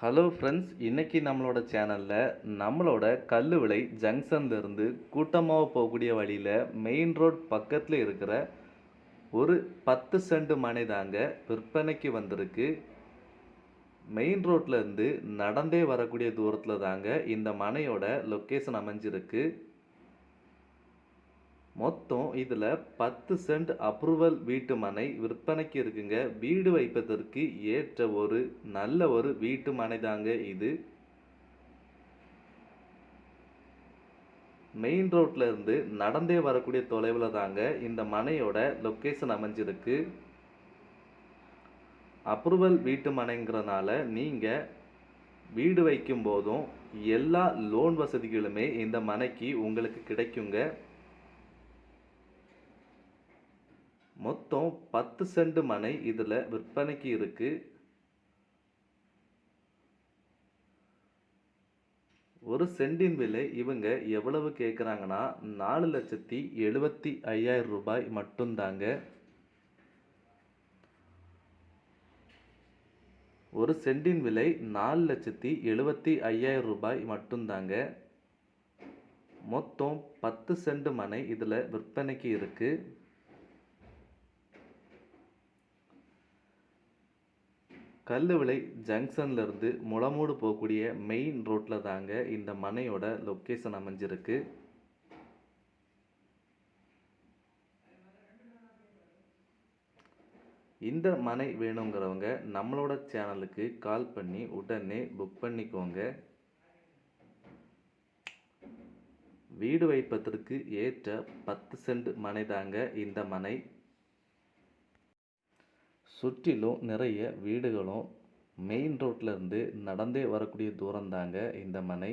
Hello friends இன்றைக்கி நம்மளோட சேனலில் நம்மளோட கல்லுவிளை ஜங்ஷன்லேருந்து கூட்டமாக போகக்கூடிய வழியில் மெயின் ரோட் பக்கத்தில் இருக்கிற ஒரு பத்து சென்ட் மனை தாங்க விற்பனைக்கு வந்திருக்கு. மெயின் ரோட்லேருந்து நடந்தே வரக்கூடிய தூரத்தில் தாங்க இந்த மனையோட லொக்கேஷன் அமைஞ்சிருக்கு. மொத்தம் இதில் பத்து சென்ட் அப்ரூவல் வீட்டு மனை விற்பனைக்கு இருக்குங்க. வீடு வைப்பதற்கு ஏற்ற ஒரு நல்ல ஒரு வீட்டு மனை தாங்க இது. மெயின் ரோட்டில் இருந்து நடந்தே வரக்கூடிய தொலைவில் தாங்க இந்த மனையோட லொக்கேஷன் அமைஞ்சிருக்கு. அப்ரூவல் வீட்டு மனைங்கிறனால நீங்கள் வீடு வைக்கும் போதும் எல்லா லோன் வசதிகளுமே இந்த மனைக்கு உங்களுக்கு கிடைக்குங்க. மொத்தம் பத்து செண்டு மனை இதில் விற்பனைக்கு இருக்கு. ஒரு சென்டின் விலை இவங்க எவ்வளவு கேட்குறாங்கன்னா நாலு லட்சத்தி எழுபத்தி ஐயாயிரம் ரூபாய் மட்டும்தாங்க. ஒரு சென்டின் விலை நாலு லட்சத்தி எழுபத்தி ஐயாயிரம் ரூபாய் மட்டும்தாங்க. மொத்தம் பத்து செண்டு மனை இதில் விற்பனைக்கு இருக்குது கல்லுவிளை ஜங்ஷன்லேருந்து முளமூடு போகக்கூடிய மெயின் ரோட்டில் தாங்க இந்த மனையோட லொக்கேஷன் அமைஞ்சிருக்கு. இந்த மனை வேணுங்கிறவங்க நம்மளோட சேனலுக்கு கால் பண்ணி உடனே புக் பண்ணிக்கோங்க. வீடு வைப்பதற்கு ஏற்ற பத்து சென்ட் மனை தாங்க இந்த மனை. சுற்றிலும் நிறைய வீடுகளும் மெயின் ரோட்ல இருந்து நடந்தே வரக்கூடிய தூரம் தாங்க இந்த மனை.